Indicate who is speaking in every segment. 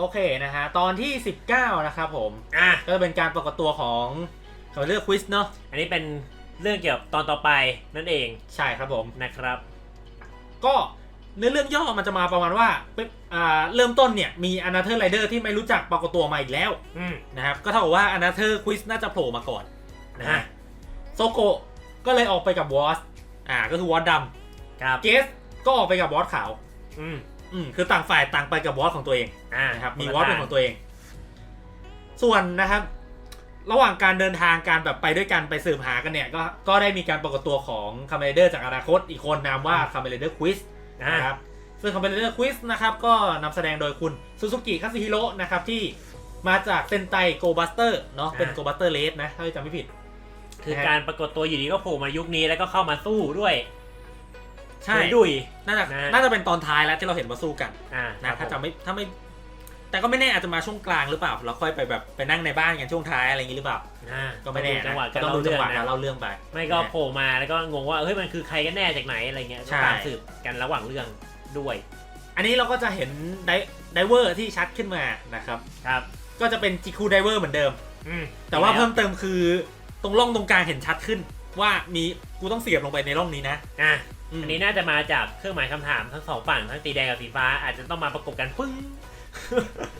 Speaker 1: โอเคนะฮะตอนที่ 19 นะครับผม
Speaker 2: อะ
Speaker 1: ก็จะเป็นการปรากฏตัวของเขาเรียกควิสเนาะ
Speaker 2: อันนี้เป็นเรื่องเกี่ยวกับตอนต่อไปนั่นเอง
Speaker 1: ใช่ครับผม
Speaker 2: นะครับ
Speaker 1: ก็เนื้อเรื่องย่อมันจะมาประมาณว่าเป็นอ่าเริ่มต้นเนี่ยมีอนาเธอร์ไรเดอร์ที่ไม่รู้จักปรากฏตัวมาอีกแล้ว
Speaker 2: อืม
Speaker 1: นะครับก็เท่ากับว่าอนาเธอร์ควิสน่าจะโผล่มาก่อนนะ
Speaker 2: อะ
Speaker 1: ฮะโซโกะก็เลยออกไปกับวอสอ่าก็คือวอสด
Speaker 2: ครับำ
Speaker 1: เกสก็ออกไปกับวอสขาว
Speaker 2: อืม
Speaker 1: อืมคือต่างฝ่ายต่างไปกับวอสของตัวเอง
Speaker 2: อ่า
Speaker 1: นะครับมี
Speaker 2: คละ
Speaker 1: วอสเป็นของตัวเอง ส่วนนะครับ ระหว่างการเดินทางการแบบไปด้วยกันไปสืบหากันเนี่ย ก็ก็ได้มีการปรากฏตัวของคาเมเดอร์จากอนาคต อีกคนนามว่าคาเมเดอร์ควิส
Speaker 2: อ่า
Speaker 1: นะครับซึ่งคาเมเดอร์ควิสนะครับก็นำแสดงโดยคุณซูซูกิคาซิฮิโร่นะครับที่มาจากเซนไตโกบัสเตอร์เนาะเป็นโกบัสเตอร์เลสนะถ้าจำไม่ผิด
Speaker 2: คือการปรากฏตัวอยู่ดีก็โผล่มายุคนี้แล้วก็เข้ามาสู้ด้วย
Speaker 1: ใช่
Speaker 2: ดุยดุย
Speaker 1: น่าจะ
Speaker 2: นะ
Speaker 1: น่าจะเป็นตอนท้ายแล้วที่เราเห็นว่าสู้กัน
Speaker 2: อ่า
Speaker 1: นะถ้าจะไม่ถ้าไม่ แต่ก็ไม่แน่อาจจะมาช่วงกลางหรือเปล่า เราค่อยไปแบบไปนั่งในบ้านกันช่วงท้ายอะไรอย่างนี้หรือเปล่า
Speaker 2: อ่า
Speaker 1: ก็ไม่แน่
Speaker 2: จังหวะ
Speaker 1: นะ
Speaker 2: การ
Speaker 1: ต้อง
Speaker 2: เล่า
Speaker 1: ดูจั
Speaker 2: เรื่
Speaker 1: ง
Speaker 2: อง
Speaker 1: หวะการ
Speaker 2: นะ
Speaker 1: เล่าเรื่องไป
Speaker 2: ไม่ก็
Speaker 1: นะ
Speaker 2: โผล่มาแล้วก็งงว่าเฮ้ยมันคือใครกันแน่จากไหนอะไรเงี้ย
Speaker 1: ใช่
Speaker 2: ก็ตามสืบกันระหว่างเรื่องด้วย
Speaker 1: อันนี้เราก็จะเห็นไดไดเวอร์ที่ชัดขึ้นมานะครับ
Speaker 2: ครับ
Speaker 1: ก็จะเป็นจิคูไดเวอร์เหมือนเดิม
Speaker 2: อืม
Speaker 1: แต่ว่าเพิ่มเติมคือตรงร่องตรงกลางเห็นชัดขึ้น ว่ามีกูต้องเสียบลงไปในร่องนี้นะ
Speaker 2: อะ
Speaker 1: ม
Speaker 2: อันนี้น่าจะมาจากเครื่องหมายคำถามทั้งสองฝั่งทั้งสีแดงกับสีฟ้าอาจจะต้องมาประกบกันปึ้ง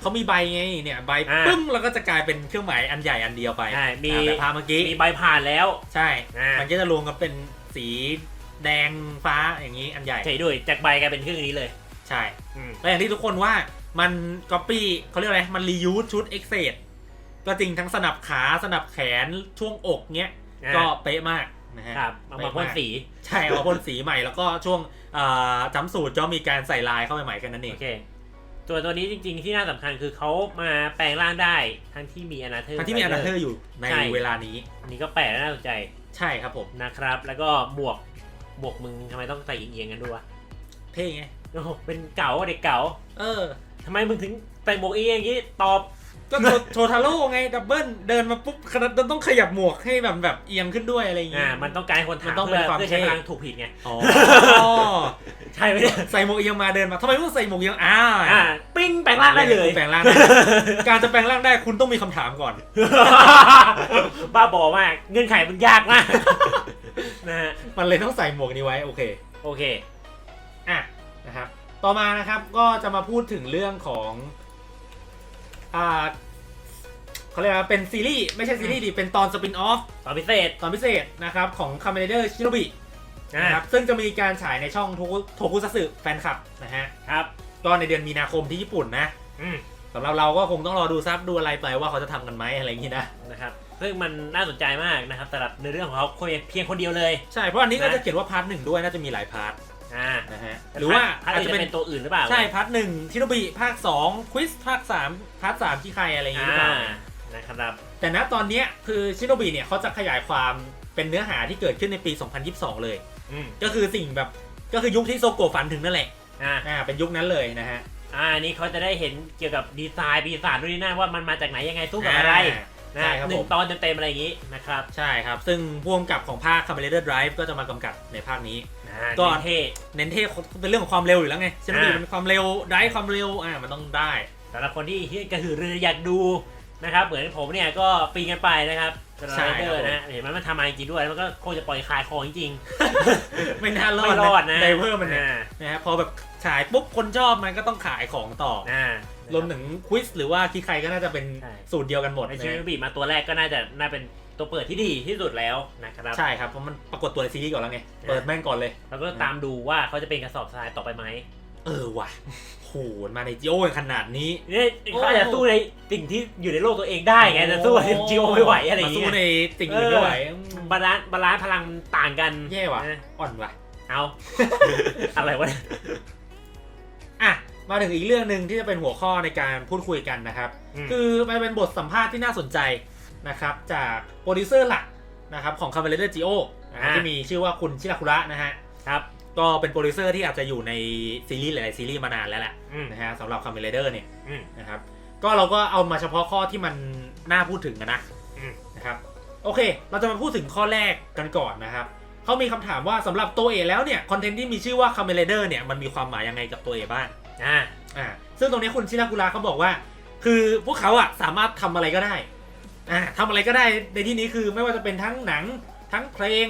Speaker 1: เขามีใบไงเนี่ยใบ
Speaker 2: อ่า
Speaker 1: ปึ้งแล้วก็จะกลายเป็นเครื่องหมายอันใหญ่อันเดียวไป
Speaker 2: ใช่มี
Speaker 1: อ่าแบบพาเมื่อกี้
Speaker 2: มีใบผ่านแล้ว
Speaker 1: ใช่
Speaker 2: อ่า
Speaker 1: มันก็จะรวมกันเป็นสีแดงฟ้าอย่างนี้อันใหญ่
Speaker 2: ใช่ด้วยจากใบกลายเป็นเครื่องนี้เลย
Speaker 1: ใช่
Speaker 2: อืม
Speaker 1: และอย่างที่ทุกคนว่ามันก๊อปปี้เขาเรียกอะไร มันรียูสชุดเอ็กเซดก็จริงทั้งสนับขาสนับแขนช่วงอกเนี้ย
Speaker 2: อะ
Speaker 1: ก็เป๊ะมาก นะฮะ
Speaker 2: ครับเอามาพ่นสี
Speaker 1: ใช่เอามาพ่นสีใหม่แล้วก็ช่วงอ่าจำสูตรก็มีการใส่ลายเข้าไปใหม่แค่นั้นเอ
Speaker 2: โองเคตัวตัวนี้จริงๆที่น่าสำคัญคือเขามาแปลงร่างได้ทั้งที่มีอนาเธอร์
Speaker 1: ทั้งที่มีอนาเธอร์อยู่ใน
Speaker 2: ใช่
Speaker 1: เวลานี้
Speaker 2: อันนี้ก็แปลกและน่าสนใจ
Speaker 1: ใช่ครับผม
Speaker 2: นะครับ แล้วก็หมวกหมวกมึงทำไมต้องใส่เอียงๆกันด้วยวะ
Speaker 1: เท่ไง
Speaker 2: โอ้โหเป็นเก๋าเด็กเก๋า
Speaker 1: เออ
Speaker 2: ทำไมมึงถึงใส่หมวกเอียงอย่างนี้ตอบ
Speaker 1: ก็โชโชทาโร่ไงดับเบิลเดินมาปุ๊บขนาดต้องขยับหมวกให้แบบแบบเอียงขึ้นด้วยอะไรอย่าง
Speaker 2: อ่า
Speaker 1: งี้
Speaker 2: มันต้องการให้คนถาม
Speaker 1: มันต้องเป็
Speaker 2: เพื่
Speaker 1: น
Speaker 2: อ
Speaker 1: ความ
Speaker 2: เพื่อใช้
Speaker 1: เท่
Speaker 2: พลังถูกผิดไง
Speaker 1: อ๋อ
Speaker 2: ใช่ไหมเนี่ย
Speaker 1: ใส่หมวกเอียงมาเดินมาทำไมต้องใส่หมวกเอียงอ้า
Speaker 2: อ่า ปิ้งแปลงร่างได้เลย
Speaker 1: แปลงร่างได้การจะแปลงร่างได้คุณต้องมีคำถามก่อน
Speaker 2: บ้าบอมากเงื่อนไขมันยากมาก นะฮะ
Speaker 1: มันเลยต้องใส่หมวกนี้ไว้โอเค
Speaker 2: โอเค
Speaker 1: อะนะครับ ต่อมานะครับก็จะมาพูดถึงเรื่องของ อ่าเขาเรียกว่าเป็นซีรีส์ไม่ใช่ซีรีส์ดิเป็นตอนสปินออฟ
Speaker 2: ตอนพิเศษ
Speaker 1: ตอนพิเศษนะครับของคา m เมเดอร์ชิโนบิ
Speaker 2: นะ
Speaker 1: นะครับซึ่งจะมีการฉายในช่องโทคุโทคุซัตสึแฟนคลับนะฮะ
Speaker 2: ครับ
Speaker 1: ก็ในเดือนมีนาคมที่ญี่ปุ่นนะ
Speaker 2: อืม
Speaker 1: สำหรับเราก็คงต้องรอดูซับดูอะไรไปว่าเขาจะทำกันไหมอะไรอย่างนี้นะ
Speaker 2: นะครับซึ่งมันน่าสนใจมากนะครับสำหรับในเรื่องของเขาเพียงคนเดียวเลย
Speaker 1: ใช่เพราะอันนี้ก็
Speaker 2: นะ
Speaker 1: จะเขียนว่าพาร์ทหนึ่งด้วยน่าจะมีหลายพาร์ท
Speaker 2: อ่า
Speaker 1: นะฮะหรือว่า
Speaker 2: พาร์ท
Speaker 1: อาจ
Speaker 2: อื่น
Speaker 1: จะ
Speaker 2: จะ
Speaker 1: เป็
Speaker 2: เป็นนตัวอื่นหรือเปล่า
Speaker 1: ใช่พาร์ทหนึ่งชิโนบิภาคสองควิสภาคสามพาร์ทสามที่ใครอะไรอย่างนี้หรือเป
Speaker 2: อ่า
Speaker 1: ล่า
Speaker 2: นะครับ
Speaker 1: แต่ณตอนเนี้ยคือชิโนบิเนี่ยเขาจะขยายความเป็นเนื้อหาที่เกิดขึ้นในปี 2022 เลย
Speaker 2: อืม
Speaker 1: ก็คือสิ่งแบบก็คือยุคที่โซโกะฝันถึงนั่นแหละ
Speaker 2: อ่า
Speaker 1: อ่าเป็นยุคนั้นเลยนะฮะ
Speaker 2: อ่าอันนี้เขาจะได้เห็นเกี่ยวกับดีไซน์ปีศาจด้วยนี่นะว่ามันมาจากไหนยังไงสู้กับอะไร
Speaker 1: อ่า
Speaker 2: นะ
Speaker 1: ใช่ครับ
Speaker 2: หนึ่
Speaker 1: ผ
Speaker 2: ง
Speaker 1: ม
Speaker 2: ตอนเต็มๆอะไรอย่างนี้นะครับ
Speaker 1: ใช่ครับ ซึ่งพ่วงกับของภาค Kamen Rider Drive ก็จะมากำกับในภาคนี้
Speaker 2: อ่า
Speaker 1: ก็
Speaker 2: เท่
Speaker 1: เน้นเท่เป็นเรื่องของความเร็วอยู่แล้วไงชิโนบิ
Speaker 2: อ่า
Speaker 1: เป็นความเร็วได้ความเร็วอ่ามันต้องได้
Speaker 2: สำหรับคนที่ที่กระหือรืออยากดูนะครับเหมือนผมเนี่ยก็ปีนกันไปนะครับสไลเดอร์นะเห็นไหมมันทำมาจริงๆด้วยแล้วมันก็คงจะปล่อยคลายคอจริง
Speaker 1: ไม่น่าร
Speaker 2: ๆ
Speaker 1: อ
Speaker 2: ไม่
Speaker 1: ด
Speaker 2: รอดนะ
Speaker 1: ไดเวอร์มันเนี่ย
Speaker 2: อ่า
Speaker 1: นะฮะพอแบบฉายปุ๊บคนชอบมันก็ต้องขายของต่อ
Speaker 2: อ่าร
Speaker 1: วมถึงควิสหรือว่าคีใครก็น่าจะเป็น
Speaker 2: ใช่
Speaker 1: สูตรเดียวกันหมด
Speaker 2: ใน
Speaker 1: นะ
Speaker 2: ชิมิบีมาตัวแรกก็น่าจะน่าเป็น ตัวเปิดที่ดีที่สุดแล้วนะครับ
Speaker 1: ใช่ครับเพราะมันปรากฏตัวในซีรีส์ก่อนแล้วไง เปิดแม่งก่อนเลย
Speaker 2: แล้วก็ตามดูว่าเขาจะเป็นกระสอบทรายต่อไปไหม
Speaker 1: เออว่ะโหมาในจิโอขนาดนี้
Speaker 2: เนี่ยเขาอาจจะสู้ในสิ่งที่อยู่ในโลกตัวเองได้ไงแต่สู้ในจิโอไม่ไหวอะไรอย่าง
Speaker 1: มาสู้
Speaker 2: เงี้ย
Speaker 1: ในสิ่งอื่นไม่ไหวอืม
Speaker 2: บาลานซ์บาลานซ์พลังต่างกัน
Speaker 1: แย่ว่ะ
Speaker 2: นะ
Speaker 1: อ่อนว่ะ
Speaker 2: เอาอะไรวะเนี่ย
Speaker 1: อะมาถึงอีกเรื่องหนึ่งที่จะเป็นหัวข้อในการพูดคุยกันนะครับ
Speaker 2: อืม
Speaker 1: คือมันเป็นบทสัมภาษณ์ที่น่าสนใจ นะครับจากโปรดิวเซอร์หลักนะครับของคาเมเลเดอร์จิโอที่มีชื่อว่าคุณชิราคุระนะฮะ
Speaker 2: ครับ
Speaker 1: ก็เป็นโปรดิวเซอร์ที่อาจจะอยู่ในซีรีส์หลายๆซีรีส์มานานแล้วแหละ
Speaker 2: อืม
Speaker 1: นะฮะสำหรับคาเมเลเดอร์เนี่ย
Speaker 2: อืม
Speaker 1: นะครับก็เราก็เอามาเฉพาะข้อที่มันน่าพูดถึงกันนะ
Speaker 2: อืม
Speaker 1: นะครับโอเค เราจะมาพูดถึงข้อแรกกันก่อนนะครับเขามีคำถามว่าสำหรับตัวเอแล้วเนี่ยคอนเทนต์ที่มีชื่อว่าคาเมเลเดอร์เนี่ยมันมีความหมายยังไงกับตัวเอบ้าง
Speaker 2: อ่า
Speaker 1: อ่าซึ่งตรงนี้คุณชิรากุระเขาบอกว่า คือพวกเขาอะสามารถทำอะไรก็ได้ อ่าทำอะไรก็ได้ในที่นี้คือไม่ว่าจะเป็นทั้งหนังทั้งเพลง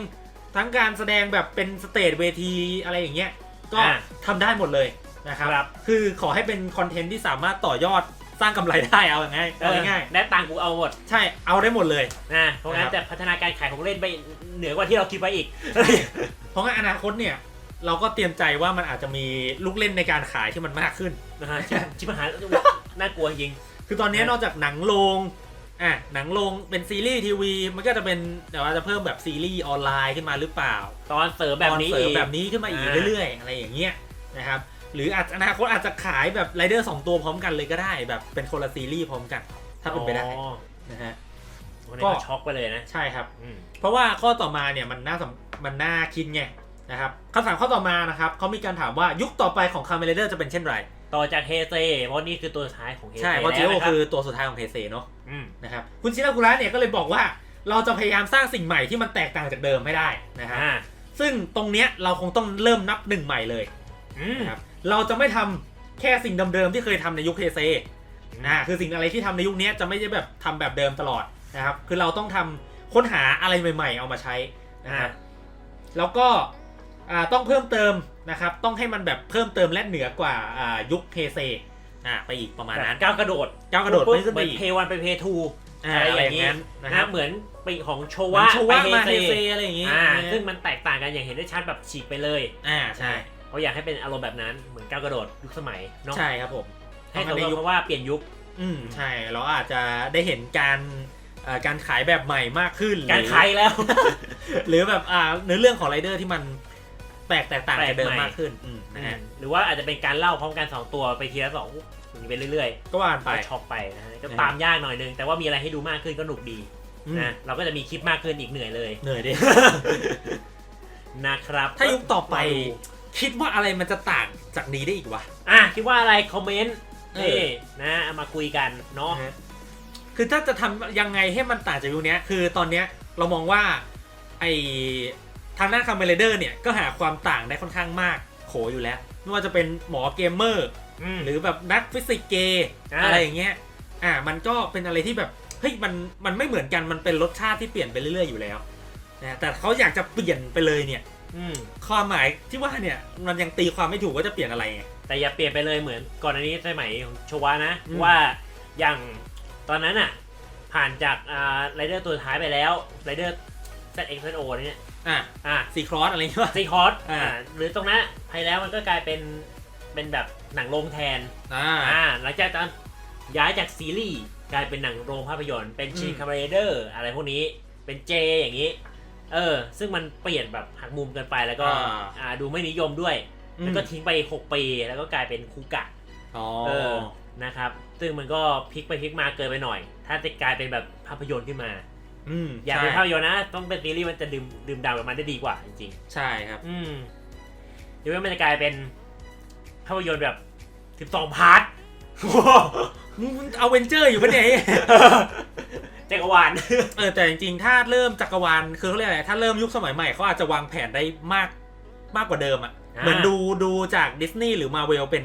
Speaker 1: ทั้งการแสดงแบบเป็นสเตจเวทีอะไรอย่างเงี้ยก็
Speaker 2: อ่า
Speaker 1: ทำได้หมดเลยนะครับ
Speaker 2: ครับ
Speaker 1: คือขอให้เป็นคอนเทนต์ที่สามารถต่อยอดสร้างกำไรได้เอาอย่างไง
Speaker 2: เอ
Speaker 1: เอา
Speaker 2: อ
Speaker 1: ง่าย
Speaker 2: ได้ตังค์กูเอาหมด
Speaker 1: ๆใช่เอาได้หมดเลย
Speaker 2: นะเพราะงั้น
Speaker 1: นะครับ
Speaker 2: จะพัฒนาการขายของเล่นไปเหนือกว่าที่เราคิดไว้อีก
Speaker 1: เพราะงั้นอนาคตเนี่ยเราก็เตรียมใจว่ามันอาจจะมีลูกเล่นในการขายที่มันมากขึ้น
Speaker 2: นะฮะชิบชิบหายน่ากลัวจริง
Speaker 1: คือตอนนี้
Speaker 2: นะ
Speaker 1: นอกจากหนังโรง อะหนังโรงเป็นซีรีส์ทีวี มันก็จะเป็นเดี๋ยวอาจจะเพิ่มแบบซีรีส์ออนไลน์ขึ้นมาหรือเปล่า
Speaker 2: ตอนเสริมแบบนี้
Speaker 1: ตอเสริม
Speaker 2: อีก
Speaker 1: แบบนี้ขึ้นมาอีก
Speaker 2: อ่า
Speaker 1: เรื่อยๆ อะไรอย่างเงี้ยนะครับ หรืออาจจะอนาคตอาจจะขายแบบไรเดอร์สองตัวพร้อมกันเลยก็ได้ แบบเป็นคนละซีรีส์พร้อมกัน ถ้าเป็นไปได้
Speaker 2: อ๋อ
Speaker 1: นะฮะ
Speaker 2: วันนี้
Speaker 1: ก็
Speaker 2: ก็ช็อกไปเลยนะ
Speaker 1: ใช่ครับ
Speaker 2: อืม
Speaker 1: เพราะว่าข้อต่อมาเนี่ยมันน่าสำมันน่าคิดไงนะครับคำถามข้อต่อมานะครับเขามีการถามว่ายุคต่อไปของคาเมเลเดอร์จะเป็นเช่นไร
Speaker 2: ต่อจากเฮเซเพราะนี่คือตัวสุดท้ายของเฮเซ
Speaker 1: ใช่เพราะจิ
Speaker 2: แล้ว
Speaker 1: โอ
Speaker 2: นะครับ
Speaker 1: คือตัวสุดท้ายของเทเซเนาะ
Speaker 2: ม
Speaker 1: นะครับคุณชินากุระเนี่ยก็เลยบอกว่า เราจะพยายามสร้างสิ่งใหม่ที่มันแตกต่างจากเดิมให้ได้นะครับ
Speaker 2: อ่า
Speaker 1: ซึ่งตรงเนี้ยเราคงต้องเริ่มนับหนึ่งใหม่เลย
Speaker 2: อืม
Speaker 1: นะครับเราจะไม่ทำแค่สิ่งเดิมๆที่เคยทำในยุคเทเซอ่าคือสิ่งอะไรที่ทำในยุคเนี้ยจะไม่ใช่แบบทำแบบเดิมตลอดนะครับคือเราต้องทำค้นหาอะไรใหม่ ๆ เอามาใช้นะครับแล้วก็อ่า ต้องเพิ่มเติมนะครับ ต้องให้มันแบบเพิ่มเติมและเหนือกว่าอ่ายุคเทเซอ่าไปอีกประมาณนั้น
Speaker 2: ก้าวกระโดด
Speaker 1: ก้าวกระโดด
Speaker 2: ปุ๊บ
Speaker 1: ไปขึ้น
Speaker 2: เห
Speaker 1: ไป
Speaker 2: มือน
Speaker 1: อีก
Speaker 2: เพวันไปเพทู
Speaker 1: อ่า
Speaker 2: อะไร
Speaker 1: อะไร
Speaker 2: อ
Speaker 1: อย่าง
Speaker 2: นี้
Speaker 1: นั้นนะ
Speaker 2: นะครับเหมือนปีของโช
Speaker 1: เหมือน
Speaker 2: วะ
Speaker 1: โช
Speaker 2: ไป
Speaker 1: ว่า
Speaker 2: เฮ
Speaker 1: มา
Speaker 2: เซ
Speaker 1: เทเซอะไรอย่างงี้
Speaker 2: อ่า
Speaker 1: นะ
Speaker 2: ซึ่งมันแตกต่างกันอย่างเห็นได้ชัดแบบฉีกไปเลย
Speaker 1: อ่าใช่
Speaker 2: เพราะอยากให้เป็นอารมณ์แบบนั้นเหมือนก้าวกระโดดยุคสมัยเนาะ
Speaker 1: ใช่ครับผม
Speaker 2: ให้ตรง
Speaker 1: ใน
Speaker 2: กับ
Speaker 1: ยุค
Speaker 2: เพราะว่าเปลี่ยนยุค
Speaker 1: อืมใช่ เราอาจจะได้เห็นการเอ่อการขายแบบใหม่มากขึ้น
Speaker 2: การ
Speaker 1: หอ
Speaker 2: ขายแล้ว
Speaker 1: หรือแบบอ่าเนื้อเรื่องของไรเดอร์ที่มัน แปลกแตกต่าง
Speaker 2: แปลก
Speaker 1: จากเดิม
Speaker 2: ใหม่
Speaker 1: มากขึ้นอืมนะฮะ
Speaker 2: หรือว่าอาจจะเป็นการเล่าพร้อมกันสองตัวไปทีละสองอย่างนี้ไปเรื่อย
Speaker 1: ก็ว่ากัน
Speaker 2: ๆ
Speaker 1: ไป
Speaker 2: ก็ช็อกไปนะฮะก็
Speaker 1: นะฮะ
Speaker 2: ตามยากหน่อยนึง แต่ว่ามีอะไรให้ดูมากขึ้นก็หนุกดี
Speaker 1: อืม
Speaker 2: นะเราก็จะมีคลิปมากขึ้นอีกเหนื่อยเลย
Speaker 1: เหนื่อยดิ
Speaker 2: นะครับ
Speaker 1: ถ้ายุคต่อไป
Speaker 2: รดู
Speaker 1: คิดว่าอะไรมันจะต่างจากนี้ได้อีกวะ
Speaker 2: อะคิดว่าอะไรคอมเมนต์
Speaker 1: เออ
Speaker 2: นี่นะเอามาคุยกันเนาะ
Speaker 1: นะฮะคือถ้าจะทำยังไงให้มันต่างจากยุคเนี้ยคือตอนเนี้ยเรามองว่าไอ ทางด้านคาเมเลเดอร์เนี่ยก็หาความต่างได้ค่อนข้างมากโขอยู่แล้ว ไม่ว่าจะเป็นหมอเกมเมอร์
Speaker 2: อืม
Speaker 1: หรือแบบนักฟิสิกส์เกย์
Speaker 2: อ่า
Speaker 1: อะไรอย่างเงี้ยอ่ามันก็เป็นอะไรที่แบบเฮ้ยมันมันไม่เหมือนกันมันเป็นรสชาติที่เปลี่ยนไปเรื่อยๆอยู่แล้วนะแต่เขาอยากจะเปลี่ยนไปเลยเนี่ย
Speaker 2: อืม
Speaker 1: ความหมายที่ว่าเนี่ยมันยังตีความไม่ถูกว่าจะเปลี่ยนอะไรไง
Speaker 2: แต่อย่าเปลี่ยนไปเลยเหมือนก่อนอันนี้สมัยของโชวะนะ
Speaker 1: อืม
Speaker 2: ว่าอย่างตอนนั้นอะผ่านจากอ่าไรเดอร์ตัวท้ายไปแล้วไรเดอร์ ZXO เนี่ย
Speaker 1: อะ
Speaker 2: อะ
Speaker 1: ซีครอสอะไรอย่างเงี้ย
Speaker 2: ซีคอร์ส
Speaker 1: อ่า
Speaker 2: อ่าหรือตรงนั้นไปแล้วมันก็กลายเป็นเป็นแบบหนังโรงแทน
Speaker 1: อ่า
Speaker 2: อ่าหลังจากนั้นย้ายจากซีรีส์กลายเป็นหนังโรงภาพยนตร์เป็นชิน
Speaker 1: อืม
Speaker 2: คาร์เรเดอร์อะไรพวกนี้เป็นเจอย่างนี้ เออ ซึ่งมันเปลี่ยนแบบหักมุมเกินไปแล้วก็อ่าดูไม่นิยมด้วย
Speaker 1: อืม
Speaker 2: แล้วก็ทิ้งไป 6 ปีแล้วก็กลายเป็นคูกะ
Speaker 1: อ๋อ
Speaker 2: เออ นะครับ ซึ่งมันก็พลิกไปพลิกมาเกินไปหน่อย ถ้าจะกลายเป็นแบบภาพยนตร์ขึ้นมา
Speaker 1: อืม
Speaker 2: อยาก
Speaker 1: ใช่
Speaker 2: เป็นภาพยนตร์นะ ต้องเป็นซีรีส์มันจะดื่มดื่มด่ำกับมันได้ดีกว่าจริง
Speaker 1: ใช่ครับ
Speaker 2: ๆอืมหรือว่ามันจะกลายเป็นภาพยนตร์แบบ12พาร์ท
Speaker 1: มึงเอาเวนเจอร์อยู่ปะเนี่ย
Speaker 2: จักรวาล
Speaker 1: เออแต่จริงๆ ถ้าเริ่มจักรวาลคือเขาเรียกอะไรถ้าเริ่มยุคสมัยใหม่เขาอาจจะวางแผนได้มากมากกว่าเดิมอะ
Speaker 2: อ่า
Speaker 1: เหมือนดูดูจากดิสนีย์หรือมาเวลเป็น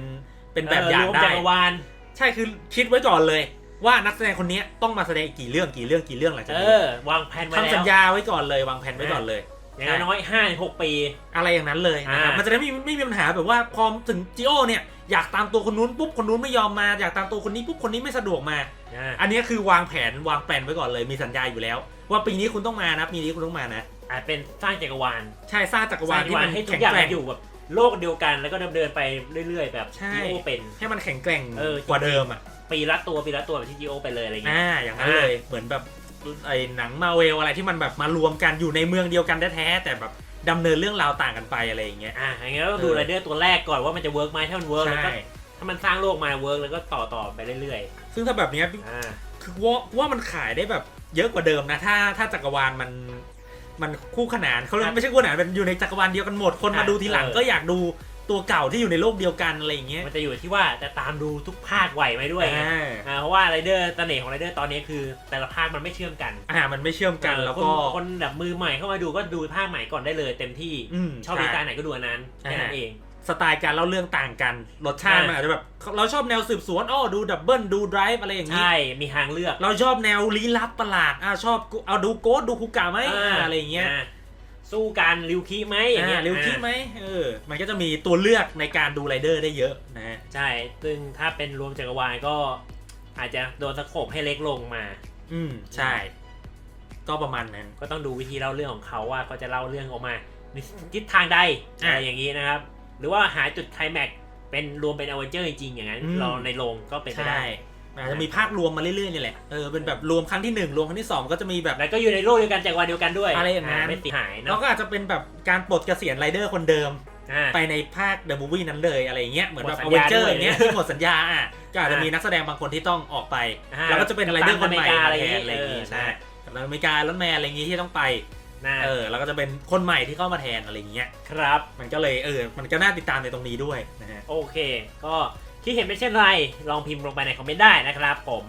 Speaker 1: เป็นแบบอย่าง
Speaker 2: รวม
Speaker 1: ได้
Speaker 2: จักรวาล
Speaker 1: ใช่คือคิดไว้ก่อนเลย ว่านักแสดงคนนี้ต้องมาแสดงอีกกี่เรื่องกี่เรื่องกี่เรื่องหลังจาก
Speaker 2: เอ
Speaker 1: นี้
Speaker 2: อ วางแผนไว้
Speaker 1: ทำ
Speaker 2: แล้
Speaker 1: สัญ
Speaker 2: ว
Speaker 1: ญาไว้ก่อนเลยวางแผนไว้ก่อนเลย
Speaker 2: อย่างน้อยห้าถึงหกปี
Speaker 1: อะไรอย่างนั้นเลยนะครับ
Speaker 2: อ่ามั
Speaker 1: มันจะได้ไม่ไม่มีปัญหาแบบว่าพอถึงจิโอเนี่ยอยากตามตัวคนนู้นปุ๊บคนนู้นไม่ยอมมาอยากตามตัวคนนี้ปุ๊บคนนี้ไม่สะดวกมา
Speaker 2: อ่า
Speaker 1: อันนี้คือวางแผนวางแผนไว้ก่อนเลยมีสัญญาอยู่แล้ว ว่าปีนี้คุณต้องมานะปีนี้คุณต้องมานะ
Speaker 2: อาจเป็นสร้างจักรวาล
Speaker 1: ใช่สร้างจักร
Speaker 2: ส
Speaker 1: วา
Speaker 2: ร้า
Speaker 1: ล
Speaker 2: งจักร
Speaker 1: ที่
Speaker 2: วาล
Speaker 1: มัน
Speaker 2: ให้ทุก
Speaker 1: แข็ง
Speaker 2: อย่าง
Speaker 1: แกร่
Speaker 2: มั
Speaker 1: ง
Speaker 2: นอยู่แบบ โลกเดียวกันแล้วก็ดำเนินไปเรื่อย ๆ แบบ
Speaker 1: ใช่
Speaker 2: ที่โอเป็น
Speaker 1: ให้มันแข็งแกร่ง
Speaker 2: เออ
Speaker 1: กว่าเดิมอะ
Speaker 2: ปีละตัวปีละตัวแบบที่จีโอไปเลยอะไรเงี้ย
Speaker 1: อ่าอย่างนั้นเลยเหมือนแบบไอ้หนังมาเวลอะไรที่มันแบบมารวมกันอยู่ในเมืองเดียวกันแท้ๆแต่แบบดำเนินเรื่องราวต่างกันไปอะไรอย่างเงี้ย
Speaker 2: อ่าอย่างเงี้ยก็ดู
Speaker 1: เออ
Speaker 2: ไรเดอร์ตัวแรกก่อนว่ามันจะเวิร์กไหมถ้ามันเวิร์กแล้วก็
Speaker 1: ใช่
Speaker 2: ถ้ามันสร้างโลกมาเวิร์กแล้วก็ต่อต่อไปเรื่อย
Speaker 1: ซึ่งถ้าแบบเนี้ย
Speaker 2: ๆอ่า
Speaker 1: คือว่าว่ามันขายได้แบบเยอะกว่าเดิมนะ ถ้าถ้าจักรวาลมัน มันคู่ขนานเขาเรียกไม่ใช่คู่ขนานเป็นอยู่ในจักรวาลเดียวกันหมดคนมาดูทีหลังก็อยากดูตัวเก่าที่อยู่ในโลกเดียวกันอะไรอย่างเงี้ย
Speaker 2: มันจะอยู่ที่ว่าจะตามดูทุกภาคไหวไหมด้วยไง
Speaker 1: อ่า
Speaker 2: อ่าเพราะว่าไรเดอร์เสน่ห์ของไรเดอร์ตอนนี้คือ แต่ละภาคมันไม่เชื่อมกัน
Speaker 1: อ่ามันไม่เชื่อมกัน
Speaker 2: เออ
Speaker 1: แล้ว
Speaker 2: คน
Speaker 1: ก็
Speaker 2: คนแบบมือใหม่เข้ามาดูก็ดูภาคใหม่ก่อนได้เลย เต็มที่
Speaker 1: อืม
Speaker 2: ชอบ
Speaker 1: ใช่
Speaker 2: ดีไซน์ไหนก็ดูอันนั้นแค่นั้นเอง
Speaker 1: สไตล์การเล่าเรื่องต่างกัน รสชาติ
Speaker 2: อ่ามั
Speaker 1: มันอาจจะแบบ เราชอบแนวสืบสวนอ้อดูดับเบิลดูไดรฟ์อะไรอย่างนี้
Speaker 2: ใช่ มีทางเลือก
Speaker 1: เราชอบแนวลี้ลับประหลาดอ่าชอบกูเอาดูโกดดูคุกะไหมอ่าอะไรอย่างเงี้ยา
Speaker 2: สู้กันริวคิไหมอย่างเงี้ย
Speaker 1: อ่าเร็วคิดไหมเออมันก็จะมีตัวเลือกในการดูไรเดอร์ได้เยอะนะฮะ
Speaker 2: ใช่ซึ่งถ้าเป็นรวมจักรวาลก็อาจจะโดนสโคบให้เล็กลงมา
Speaker 1: อืมใช่ ก็ประมาณนั้น
Speaker 2: ก็ต้องดูวิธีเล่าเรื่องของเขาว่าเขาจะเล่าเรื่องออกมาในทิศทางใด
Speaker 1: อะ
Speaker 2: อะไรอย่างนี้นะครับ หรือว่าหาจุดไคลแม็กซ์เป็นรวมเป็นอเวนเจอร์จริงๆอย่างนั้น
Speaker 1: อืม
Speaker 2: เราในโรงก็เป็นไป
Speaker 1: ใช่
Speaker 2: ได้
Speaker 1: อาจจะมีภาครวมมาเรื่อยๆนี่แหละเออเป็นแบบรวมครั้งที่หนึ่งรวมครั้งที่สองก็จะมีแบบ
Speaker 2: แล้วก็อยู่ในโลกเดียวกันจักรวาลเดียวกันด้วย
Speaker 1: อะไรอย่างนั้น
Speaker 2: ไม่ติดหาย
Speaker 1: แล้ว
Speaker 2: เนาะ
Speaker 1: ก็อาจจะเป็นแบบการปลดเกษียณไรเดอร์คนเดิม
Speaker 2: อ่า
Speaker 1: ไปในภาคเดอะมูฟวี่นั้นเลยอะไรอย่างเงี้ยเหมือนแบบ
Speaker 2: หม
Speaker 1: อ
Speaker 2: ด
Speaker 1: เว
Speaker 2: สั
Speaker 1: น
Speaker 2: ญ
Speaker 1: เจอ
Speaker 2: ญา
Speaker 1: ร์
Speaker 2: ด้วย
Speaker 1: อย่างเงี้ยที่หมดสัญญาอะก็อาจจะ
Speaker 2: อ่ามี
Speaker 1: มีนักแสดงบางคนที่ต้องออกไป
Speaker 2: อ่า
Speaker 1: แล้วก็จะเป็นไรเดอร์คนใหม่
Speaker 2: กัปตันอ
Speaker 1: มา
Speaker 2: เมริกา
Speaker 1: แทน
Speaker 2: อะ
Speaker 1: อะไรไร
Speaker 2: อย่างงี้
Speaker 1: อย่างงี้
Speaker 2: เออ
Speaker 1: ใช่กัปตันอเมริกาแลนแมนอะไรอย่างงี้ที่ต้องไป
Speaker 2: นะ
Speaker 1: เออแล้วก็จะเป็นคนใหม่ที่เข้ามาแทนอะไรอย่างเงี้ย
Speaker 2: ครับ
Speaker 1: มันก็เลยเออมันก็น่าติดตามในตรงนี้ด้วยนะฮะ
Speaker 2: โอเค ก็คิดเห็นเป็นเช่นไร ลองพิมพ์ลงไปในคอมเมนต์ได้นะครับผม